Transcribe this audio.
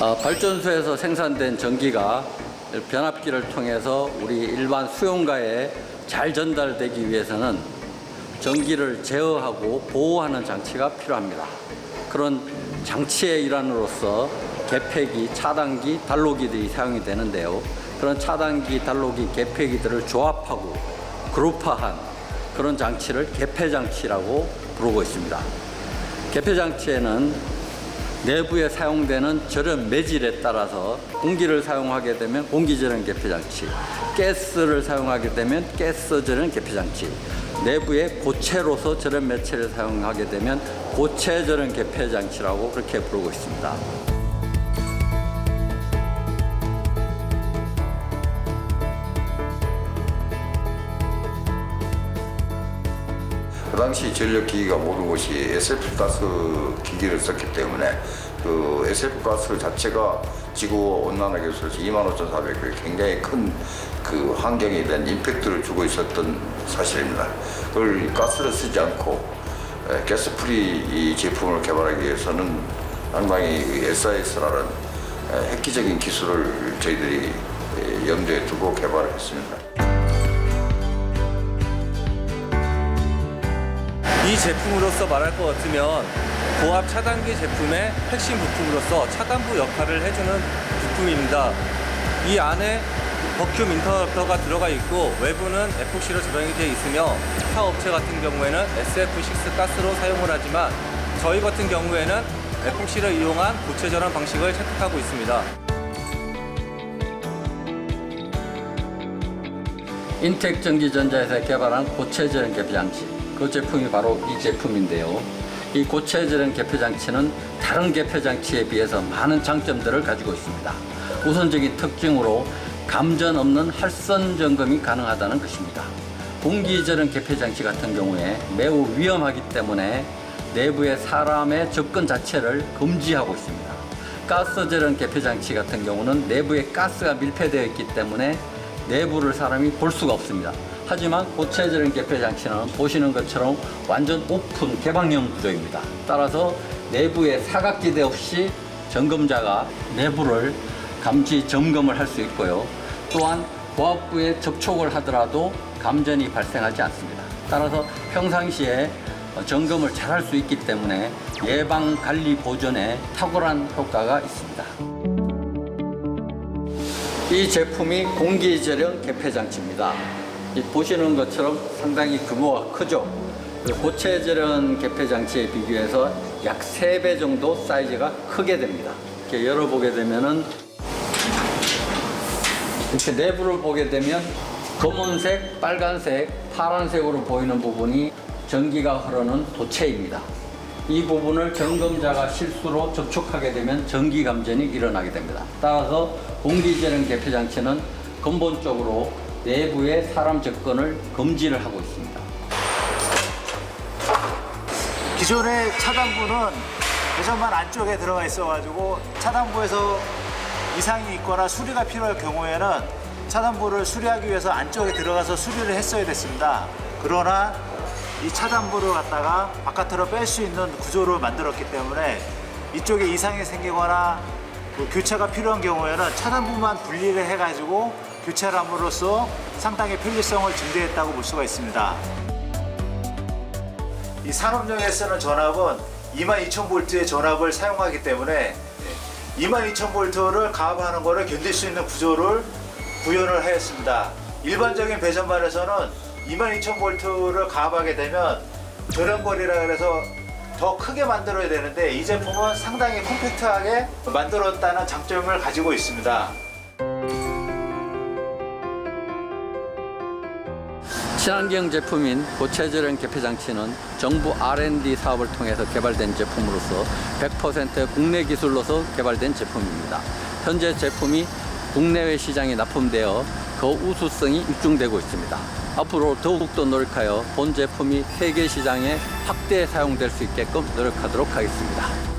어, 발전소에서 생산된 전기가 변압기를 통해서 우리 일반 수용가에 잘 전달되기 위해서는 전기를 제어하고 보호하는 장치가 필요합니다. 그런 장치의 일환으로서 개폐기, 차단기, 단로기들이 사용이 되는데요. 그런 차단기, 단로기, 개폐기들을 조합하고 그룹화한 그런 장치를 개폐장치라고 부르고 있습니다. 개폐장치에는 내부에 사용되는 절연 매질에 따라서 공기를 사용하게 되면 공기 절연 개폐장치, 가스를 사용하게 되면 가스 절연 개폐장치, 내부에 고체로서 절연 매체를 사용하게 되면 고체 절연 개폐장치라고 그렇게 부르고 있습니다. 당시 전력기기가 모든 것이 SF 가스 기기를 썼기 때문에 그 SF 가스 자체가 지구 온난화 계수에서 25,400배 굉장히 큰 그 환경에 대한 임팩트를 주고 있었던 사실입니다. 그걸 가스를 쓰지 않고 에, 가스 프리 이 제품을 개발하기 위해서는 상당히 SIS라는 획기적인 기술을 저희들이 에, 염두에 두고 개발을 했습니다. 이 제품으로서 말할 것 같으면 고압 차단기 제품의 핵심 부품으로서 차단부 역할을 해주는 부품입니다. 이 안에 버큐um 인터럽터가 들어가 있고 외부는 에폭시로 조명이 되어 있으며 타 업체 같은 경우에는 SF6 가스로 사용을 하지만 저희 같은 경우에는 에폭시를 이용한 고체 전환 방식을 채택하고 있습니다. 인텍 전기전자에서 개발한 고체절연 개폐장치 그 제품이 바로 이 제품인데요. 이 고체절연 개폐장치는 다른 개폐장치에 비해서 많은 장점들을 가지고 있습니다. 우선적인 특징으로 감전 없는 할선 점검이 가능하다는 것입니다. 공기절연 개폐장치 같은 경우에 매우 위험하기 때문에 내부에 사람의 접근 자체를 금지하고 있습니다. 가스절연 개폐장치 같은 경우는 내부에 가스가 밀폐되어 있기 때문에 내부를 사람이 볼 수가 없습니다. 하지만 고체절연 개폐 장치는 보시는 것처럼 완전 오픈 개방형 구조입니다. 따라서 내부에 사각지대 없이 점검자가 내부를 감지 점검을 할 수 있고요. 또한 고압부에 접촉을 하더라도 감전이 발생하지 않습니다. 따라서 평상시에 점검을 잘 할 수 있기 때문에 예방 관리 보존에 탁월한 효과가 있습니다. 이 제품이 공기절연 개폐장치입니다. 이 보시는 것처럼 상당히 규모가 크죠. 그 고체절연 개폐 장치에 비교해서 약 3배 정도 사이즈가 크게 됩니다. 이렇게 열어보게 되면은 이렇게 내부를 보게 되면 검은색, 빨간색, 파란색으로 보이는 부분이 전기가 흐르는 도체입니다. 이 부분을 점검자가 실수로 접촉하게 되면 전기 감전이 일어나게 됩니다. 따라서 공기절연 개폐 장치는 근본적으로 내부에 사람 접근을 금지를 하고 있습니다. 기존의 차단부는 배선만 안쪽에 들어가 있어가지고 차단부에서 이상이 있거나 수리가 필요할 경우에는 차단부를 수리하기 위해서 안쪽에 들어가서 수리를 했어야 됐습니다. 그러나 이 차단부를 갖다가 바깥으로 뺄 수 있는 구조를 만들었기 때문에 이쪽에 이상이 생기거나 뭐 교체가 필요한 경우에는 차단부만 분리를 해가지고 교체를 함으로써 상당히 편리성을 증대했다고 볼 수가 있습니다. 이 산업용에 쓰는 전압은 22,000볼트의 전압을 사용하기 때문에 22,000볼트를 가압하는 것을 견딜 수 있는 구조를 구현을 하였습니다. 일반적인 배선반에서는 22,000볼트를 가압하게 되면 절연거리라 그래서 더 크게 만들어야 되는데 이 제품은 상당히 컴팩트하게 만들었다는 장점을 가지고 있습니다. 친환경 제품인 고체절연 개폐 장치는 정부 R&D 사업을 통해서 개발된 제품으로서 100% 국내 기술로서 개발된 제품입니다. 현재 제품이 국내외 시장에 납품되어 그 우수성이 입증되고 있습니다. 앞으로 더욱더 노력하여 본 제품이 세계 시장에 확대 사용될 수 있게끔 노력하도록 하겠습니다.